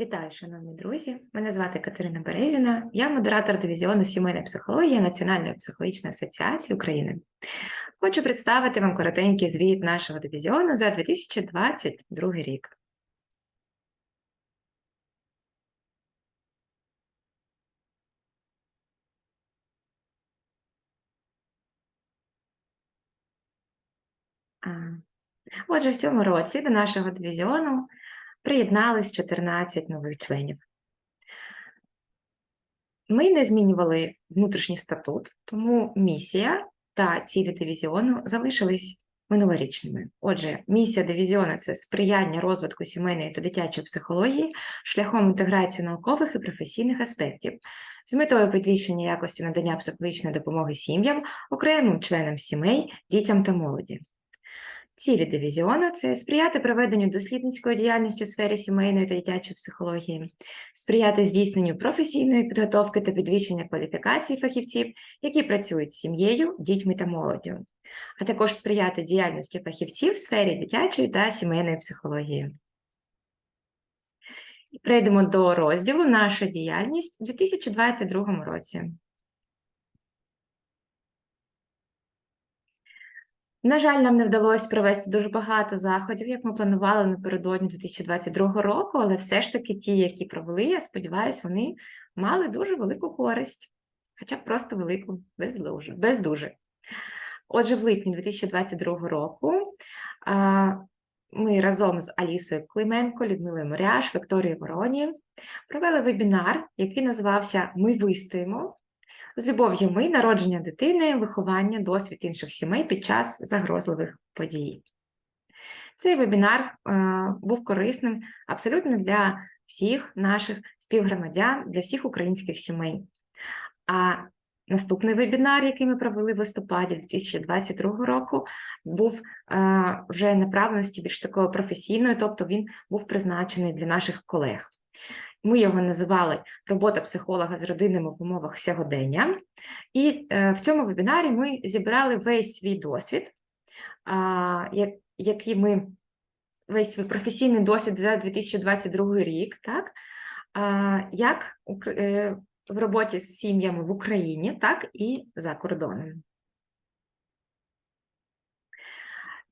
Вітаю, шановні друзі! Мене звати Катерина Березіна, я модератор дивізіону сімейної психології Національної психологічної асоціації України. Хочу представити вам коротенький звіт нашого дивізіону за 2022 рік. Отже, в цьому році до нашого дивізіону приєднались 14 нових членів. Ми не змінювали внутрішній статут, тому місія та цілі дивізіону залишились минулорічними. Отже, місія дивізіону це сприяння розвитку сімейної та дитячої психології шляхом інтеграції наукових і професійних аспектів з метою підвищення якості надання психологічної допомоги сім'ям, окремим членам сімей, дітям та молоді. Цілі дивізіону це сприяти проведенню дослідницької діяльності у сфері сімейної та дитячої психології, сприяти здійсненню професійної підготовки та підвищення кваліфікації фахівців, які працюють з сім'єю, дітьми та молоддю, а також сприяти діяльності фахівців в сфері дитячої та сімейної психології. Прийдемо до розділу Наша діяльність у 2022 році. На жаль, нам не вдалося провести дуже багато заходів, як ми планували напередодні 2022 року, але все ж таки ті, які провели, я сподіваюся, вони мали дуже велику користь, хоча б просто велику, без дуже. Без дуже. Отже, в липні 2022 року ми разом з Алісою Клименко, Людмилою Моряш, Вікторією Вороні провели вебінар, який називався Ми вистоїмо з любов'ю ми, народження дитини, виховання, досвід інших сімей під час загрозливих подій. Цей вебінар е, був корисним абсолютно для всіх наших співгромадян, для всіх українських сімей. А наступний вебінар, який ми провели в листопаді 2022 року, був е, вже направленості більш такою професійною, тобто він був призначений для наших колег. Ми його називали робота психолога з родинами в умовах сьогодення. І е, в цьому вебінарі ми зібрали весь свій досвід, який ми весь свій професійний досвід за 2022 рік, так, як е, в роботі з сім'ями в Україні, так і за кордоном.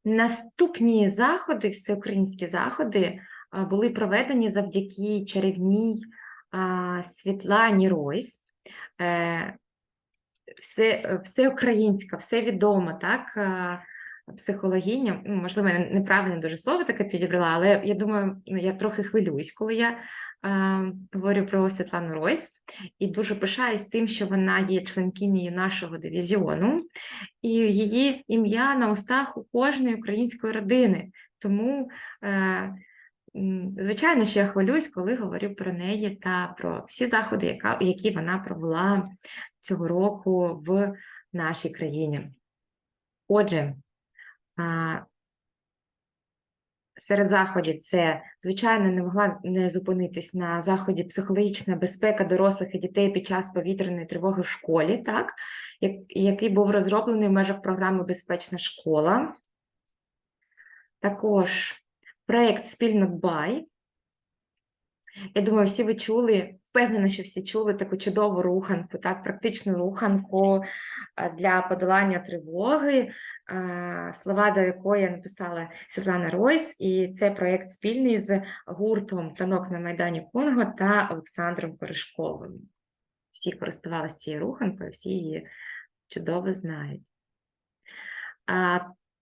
Наступні заходи, всеукраїнські заходи були проведені завдяки чарівній Світлані Ройс. Е, все все українська, все відома, так, психологиня, ну, можливо, неправильно дуже слово таке підібрала, але я думаю, ну, я трохи хвилююсь, коли я а, говорю про Світлану Ройс, і дуже пишаюсь тим, що вона є членкинею нашого дивізіону, і її ім'я на устах у кожної української родини. Тому. Е, Звичайно, що я хвилююсь, коли говорю про неї та про всі заходи, які вона провела цього року в нашій країні. Отже, серед заходів це, звичайно, не могла не зупинитись на заході психологічна безпека дорослих і дітей під час повітряної тривоги в школі, так, який був розроблений в межах програми Безпечна школа. Також проєкт спільно Бай. Я думаю, всі ви чули, впевнена, що всі чули таку чудову руханку, так, практичну руханку для подолання тривоги, слова до якої написала Світлана Ройс, і це проєкт спільний з гуртом танок на Майдані Конго та Олександром Коришковим. Всі користувалися цією руханкою, всі її чудово знають.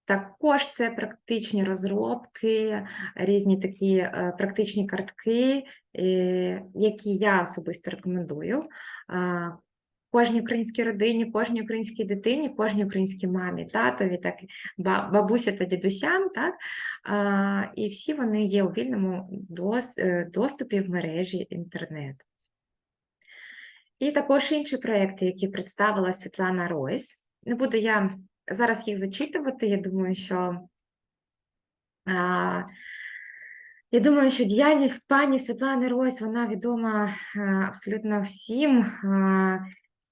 Також це практичні розробки, різні такі е, практичні картки, е, які я особисто рекомендую. Кожній українській родині, кожній українській дитині, кожній українській мамі, татові, так бабуся та дідусям, так і всі вони є у вільному е, доступі в мережі інтернет. І також інші проекти, які представила Світлана Ройс. Не буду я зараз їх зачитувати. Я думаю, що я думаю, що діяльність пані Світлани Ройс, вона відома абсолютно всім.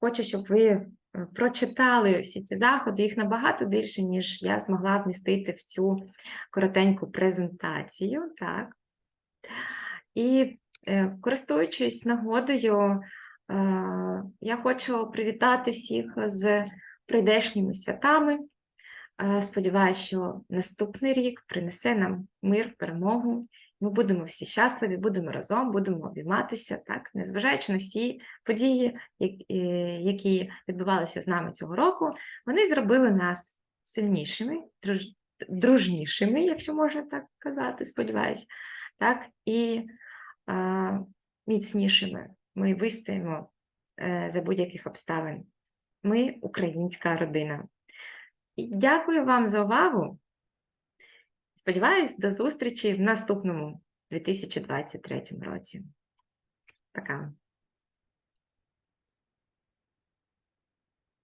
Хочу, щоб ви е, прочитали всі ці заходи, їх набагато більше, ніж я змогла вмістити в цю коротеньку презентацію. Так. І Е, Користуючись нагодою, е, я хочу привітати всіх з прийдешніми святами. Е, Сподіваюся, що наступний рік принесе нам мир, перемогу. Ми будемо всі щасливі, будемо разом, будемо обійматися, так, незважаючи на всі події, е, які відбувалися з нами цього року, вони зробили нас сильнішими, дружнішими, якщо можна так казати, сподіваюся, так, і е, міцнішими. Ми вистоїмо е, за будь-яких обставин. Ми українська родина. Дякую вам за увагу. Сподіваюсь, до зустрічі в наступному 2023 році. Пока.